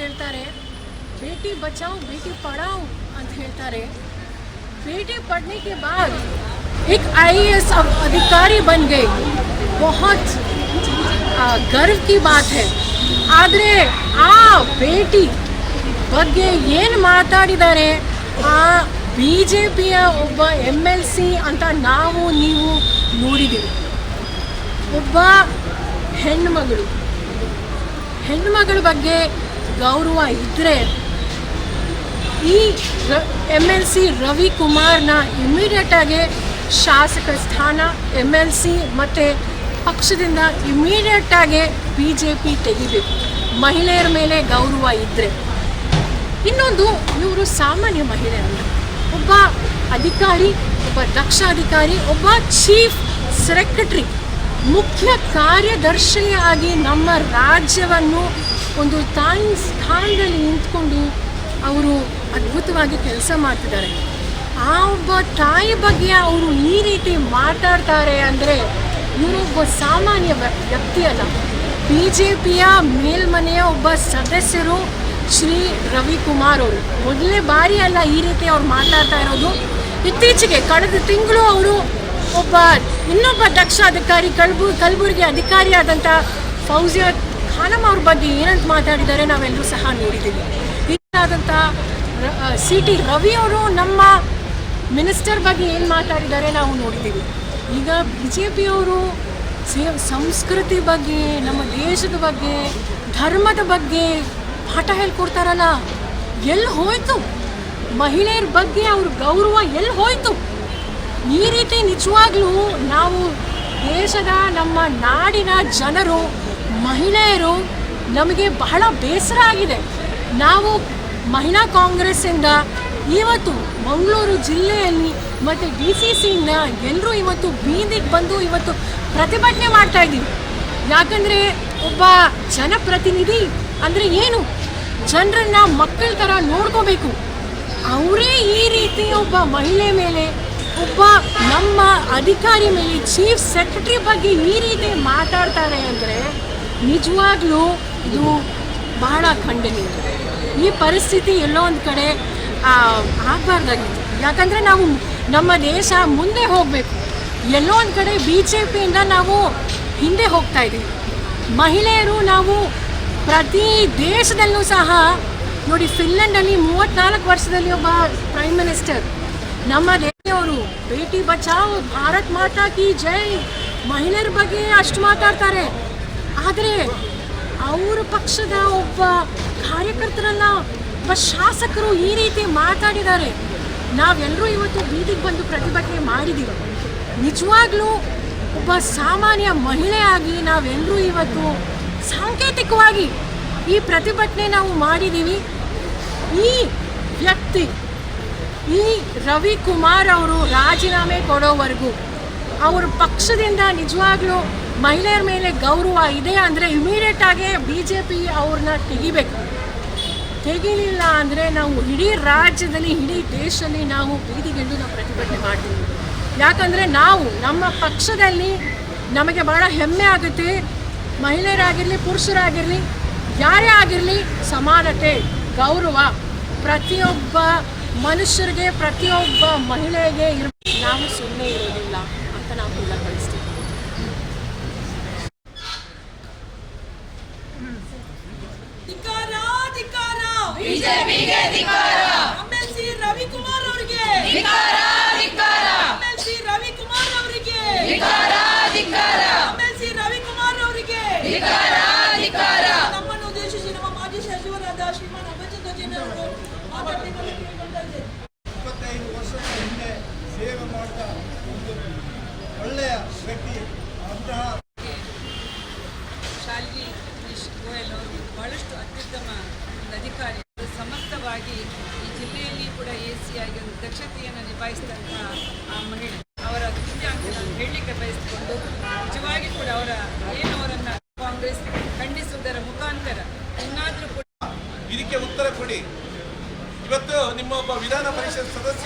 ಹೇಳ್ತಾರೆ, ಬೇಟಿ ಬಚಾವ್, ಬೇಟಿ ಪಡಾವ್ ಅಂತ ಹೇಳ್ತಾರೆ. ಬೇಟಿ ಪಡನೆ ಕೆ ಐ ಎ ಎಸ್ ಅಧಿಕಾರಿ ಬನ್ ಗೈ ಬಹುತ್ ಗರ್ವ ಕಿ ಬಾತ್ ಹೇ. ಆದರೆ ಆ ಭೇಟಿ ಬಗ್ಗೆ ಏನು ಮಾತಾಡಿದ್ದಾರೆ ಆ ಬಿ ಜೆ ಪಿಯ ಒಬ್ಬ ಎಂ ಎಲ್ ಸಿ ಅಂತ ನಾವು, ನೀವು ನೋಡಿದ್ದೀವಿ ಒಬ್ಬ ಹೆಣ್ಮಗಳು ಹೆಣ್ಮಗಳ ಬಗ್ಗೆ ಗೌರವ ಇದ್ದರೆ ಈ ಎಂ ಎಲ್ ಸಿ ರವಿಕುಮಾರ್ನ ಇಮಿಡಿಯೇಟಾಗಿ ಶಾಸಕ ಸ್ಥಾನ ಎಂ ಎಲ್ ಸಿ ಮತ್ತು ಪಕ್ಷದಿಂದ ಇಮಿಡಿಯೇಟಾಗಿ ಬಿ ಜೆ ಪಿ ತೆಗಿಬೇಕು. ಮಹಿಳೆಯರ ಮೇಲೆ ಗೌರವ ಇದ್ದರೆ ಇನ್ನೊಂದು ಇವರು ಸಾಮಾನ್ಯ ಮಹಿಳೆ ಒಬ್ಬ ಅಧಿಕಾರಿ, ಒಬ್ಬ ದಕ್ಷ ಅಧಿಕಾರಿ ಒಬ್ಬ ಚೀಫ್ ಸೆಕ್ರೆಟರಿ ಮುಖ್ಯ ಕಾರ್ಯದರ್ಶಿಯಾಗಿ ನಮ್ಮ ರಾಜ್ಯವನ್ನು ಒಂದು ತಾಯಿ ಸ್ಥಾನದಲ್ಲಿ ನಿಂತ್ಕೊಂಡು ಅವರು ಅದ್ಭುತವಾಗಿ ಕೆಲಸ ಮಾಡ್ತಿದ್ದಾರೆ. ಆ ಒಬ್ಬ ತಾಯಿ ಬಗ್ಗೆ ಅವರು ಈ ರೀತಿ ಮಾತಾಡ್ತಾರೆ ಅಂದರೆ ಇವರು ಒಬ್ಬ ಸಾಮಾನ್ಯ ವ್ಯ- ವ್ಯಕ್ತಿ ಅಲ್ಲ. ಬಿ ಜೆ ಪಿಯ ಮೇಲ್ಮನೆಯ ಒಬ್ಬ ಸದಸ್ಯರು ಶ್ರೀ ರವಿಕುಮಾರ್ ಅವರು. ಮೊದಲನೇ ಬಾರಿ ಅಲ್ಲ ಈ ರೀತಿ ಅವ್ರು ಮಾತಾಡ್ತಾ ಇರೋದು. ಇತ್ತೀಚೆಗೆ ಕಳೆದ ತಿಂಗಳು ಅವರು ಒಬ್ಬ ಇನ್ನೊಬ್ಬ ದಕ್ಷ ಅಧಿಕಾರಿ ಕಲ್ಬು, ಕಲಬುರಗಿ ಅಧಿಕಾರಿಯಾದಂಥ ಫೌಜಿಯಾ ಖಾನಮ್ ಅವ್ರ ಬಗ್ಗೆ ಏನಂತ ಮಾತಾಡಿದ್ದಾರೆ ನಾವೆಲ್ಲರೂ ಸಹ ನೋಡಿದ್ದೀವಿ. ಇದಾದಂಥ ಸಿ ಟಿ ರವಿ ಅವರು ನಮ್ಮ ಮಿನಿಸ್ಟರ್ ಬಗ್ಗೆ ಏನು ಮಾತಾಡಿದ್ದಾರೆ ನಾವು ನೋಡಿದ್ದೀವಿ. ಈಗ ಬಿ ಜೆ ಪಿಯವರು ಸಂಸ್ಕೃತಿ ಬಗ್ಗೆ, ನಮ್ಮ ದೇಶದ ಬಗ್ಗೆ, ಧರ್ಮದ ಬಗ್ಗೆ ಪಾಠ ಹೇಳ್ಕೊಡ್ತಾರಲ್ಲ ಎಲ್ಲಿ ಹೋಯ್ತು? ಮಹಿಳೆಯರ ಬಗ್ಗೆ ಅವ್ರ ಗೌರವ ಎಲ್ಲಿ ಹೋಯ್ತು? ಈ ರೀತಿ ನಿಜವಾಗ್ಲೂ ನಾವು ದೇಶದ ನಮ್ಮ ನಾಡಿನ ಜನರು ಮಹಿಳೆಯರು ನಮಗೆ ಬಹಳ ಬೇಸರ ಆಗಿದೆ. ನಾವು ಮಹಿಳಾ ಕಾಂಗ್ರೆಸ್ಸಿಂದ ಇವತ್ತು ಮಂಗಳೂರು ಜಿಲ್ಲೆಯಲ್ಲಿ ಮತ್ತು ಡಿ ಸಿ ಸಿಯಿಂದ ಎಲ್ಲರೂ ಇವತ್ತು ಬೀದಿಗೆ ಬಂದು ಇವತ್ತು ಪ್ರತಿಭಟನೆ ಮಾಡ್ತಾ ಇದ್ದೀವಿ. ಯಾಕಂದರೆ ಒಬ್ಬ ಜನಪ್ರತಿನಿಧಿ ಅಂದರೆ ಏನು? ಜನರನ್ನ ಮಕ್ಕಳ ಥರ ನೋಡ್ಕೋಬೇಕು. ಅವರೇ ಈ ರೀತಿ ಒಬ್ಬ ಮಹಿಳೆ ಮೇಲೆ, ಒಬ್ಬ ನಮ್ಮ ಅಧಿಕಾರಿ ಮೇಲೆ, ಚೀಫ್ ಸೆಕ್ರೆಟರಿ ಬಗ್ಗೆ ಈ ರೀತಿ ಮಾತಾಡ್ತಾರೆ ಅಂದರೆ ನಿಜವಾಗ್ಲೂ ಇದು ಬಹಳ ಖಂಡನೀಯ. ಈ ಪರಿಸ್ಥಿತಿ ಎಲ್ಲೋ ಒಂದು ಕಡೆ ಆಗಬಾರ್ದಾಗಿತ್ತು. ಯಾಕಂದರೆ ನಾವು ನಮ್ಮ ದೇಶ ಮುಂದೆ ಹೋಗಬೇಕು. ಎಲ್ಲೋ ಒಂದು ಕಡೆ ಬಿ ಜೆ ಪಿಯಿಂದ ನಾವು ಹಿಂದೆ ಹೋಗ್ತಾ ಇದ್ದೀವಿ. ಮಹಿಳೆಯರು ನಾವು ಪ್ರತಿ ದೇಶದಲ್ಲೂ ಸಹ, ನೋಡಿ ಫಿನ್ಲೆಂಡಲ್ಲಿ ಮೂವತ್ತ್ನಾಲ್ಕು ವರ್ಷದಲ್ಲಿ ಒಬ್ಬ ಪ್ರೈಮ್ ಮಿನಿಸ್ಟರ್ ನಮ್ಮ ದೇಶದವರು ಬೇಟಿ ಬಚಾವ್ ಭಾರತ್ ಮಾತಾ ಕಿ ಜೈ. ಮಹಿಳೆಯರ ಬಗ್ಗೆ ಅಷ್ಟು ಮಾತಾಡ್ತಾರೆ. ಆದರೆ ಅವರ ಪಕ್ಷದ ಒಬ್ಬ ಕಾರ್ಯಕರ್ತರನ್ನ ಒಬ್ಬ ಶಾಸಕರು ಈ ರೀತಿ ಮಾತಾಡಿದ್ದಾರೆ. ನಾವೆಲ್ಲರೂ ಇವತ್ತು ಬೀದಿಗೆ ಬಂದು ಪ್ರತಿಭಟನೆ ಮಾಡಿದ್ದೀವಿ ನಿಜವಾಗ್ಲೂ ಒಬ್ಬ ಸಾಮಾನ್ಯ ಮಹಿಳೆಯಾಗಿ ನಾವೆಲ್ಲರೂ ಇವತ್ತು ಸಾಂಕೇತಿಕವಾಗಿ ಈ ಪ್ರತಿಭಟನೆ ನಾವು ಮಾಡಿದ್ದೀವಿ ಈ ವ್ಯಕ್ತಿ, ಈ ರವಿಕುಮಾರ್ ಅವರು ರಾಜೀನಾಮೆ ಕೊಡೋವರೆಗೂ ಅವ್ರ ಪಕ್ಷದಿಂದ ನಿಜವಾಗ್ಲೂ ಮಹಿಳೆಯರ ಮೇಲೆ ಗೌರವ ಇದೆ ಅಂದರೆ ಇಮಿಡಿಯೇಟ್ ಆಗಿ ಬಿ ಜೆ ಪಿ ಅವ್ರನ್ನ ತೆಗಿಬೇಕು. ತೆಗಿಲಿಲ್ಲ ಅಂದರೆ ನಾವು ಇಡೀ ರಾಜ್ಯದಲ್ಲಿ, ಇಡೀ ದೇಶದಲ್ಲಿ ನಾವು ಬೀದಿಗೆಂದು ನಾವು ಪ್ರತಿಭಟನೆ ಮಾಡ್ತೀವಿ. ಯಾಕಂದರೆ ನಾವು ನಮ್ಮ ಪಕ್ಷದಲ್ಲಿ ನಮಗೆ ಬಹಳ ಹೆಮ್ಮೆ ಆಗುತ್ತೆ. ಮಹಿಳೆಯರಾಗಿರಲಿ, ಪುರುಷರಾಗಿರಲಿ, ಯಾರೇ ಆಗಿರಲಿ ಸಮಾನತೆ, ಗೌರವ ಪ್ರತಿಯೊಬ್ಬ ಮನುಷ್ಯರಿಗೆ, ಪ್ರತಿಯೊಬ್ಬ ಮಹಿಳೆಗೆ ಇರ್ ನಾವು ಸುಮ್ಮನೆ ಇರೋದಿಲ್ಲ ಅಂತ ನಾವು ಕೂಡ ಬಿಜೆಪಿಗೆ ಎಂಎಲ್ಸಿ ರವಿಕುಮಾರ್ ಅವರಿಗೆ. ಧಿಕಾರ ಎಂಎಲ್ಸಿ ರವಿಕುಮಾರ್ ಅವರಿಗೆ. ಧಿಕಾರ ಎಂಎಲ್ಸಿ ರವಿಕುಮಾರ್ ಅವರಿಗೆ. ಧಿಕಾರ ಧಿಕಾರ ನಮ್ಮನ್ನು ಉದ್ದೇಶಿಸಿ ನಮ್ಮ ಮಾಜಿ ಸಚಿವರಾದ ಶ್ರೀಮಾನ್ ಅಭಯಚಂದ್ರ ಜೈನ್ ಅವರು ಇಪ್ಪತ್ತೈದು ವರ್ಷದ ಹಿಂದೆ ಸೇವೆ ಮಾಡಿದ ಒಂದು ಒಳ್ಳೆಯ ವ್ಯಕ್ತಿ ಅಂತಹ ಶಾಲ್ವಿ ಗಿರೀಶ್ ಗೋಯಲ್ ಅವರು ಬಹಳಷ್ಟು ಅತ್ಯುತ್ತಮ ಒಂದು ಅಧಿಕಾರಿ ಅವರು ಸಮರ್ಥವಾಗಿ ಈ ಜಿಲ್ಲೆಯಲ್ಲಿ ಕೂಡ ಎ ಸಿ ಆಗಿ ಒಂದು ದಕ್ಷತೆಯನ್ನು ನಿಭಾಯಿಸಿದಂತಹ ಆ ಮಹಿಳೆ. ಅವರ ದಿವ್ಯಾಂಶ ನಾನು ಹೇಳಲಿಕ್ಕೆ ಬಯಸಿಕೊಂಡು ನಿಜವಾಗಿ ಕೂಡ ಅವರ ಏನು ಅವರನ್ನ ಕಾಂಗ್ರೆಸ್ ಖಂಡಿಸುವುದರ ಮುಖಾಂತರ ಇನ್ನಾದರೂ ಕೂಡ ಇದಕ್ಕೆ ಉತ್ತರ ಕೊಡಿ. ಇವತ್ತು ನಿಮ್ಮ ಒಬ್ಬ ವಿಧಾನ ಪರಿಷತ್ ಸದಸ್ಯ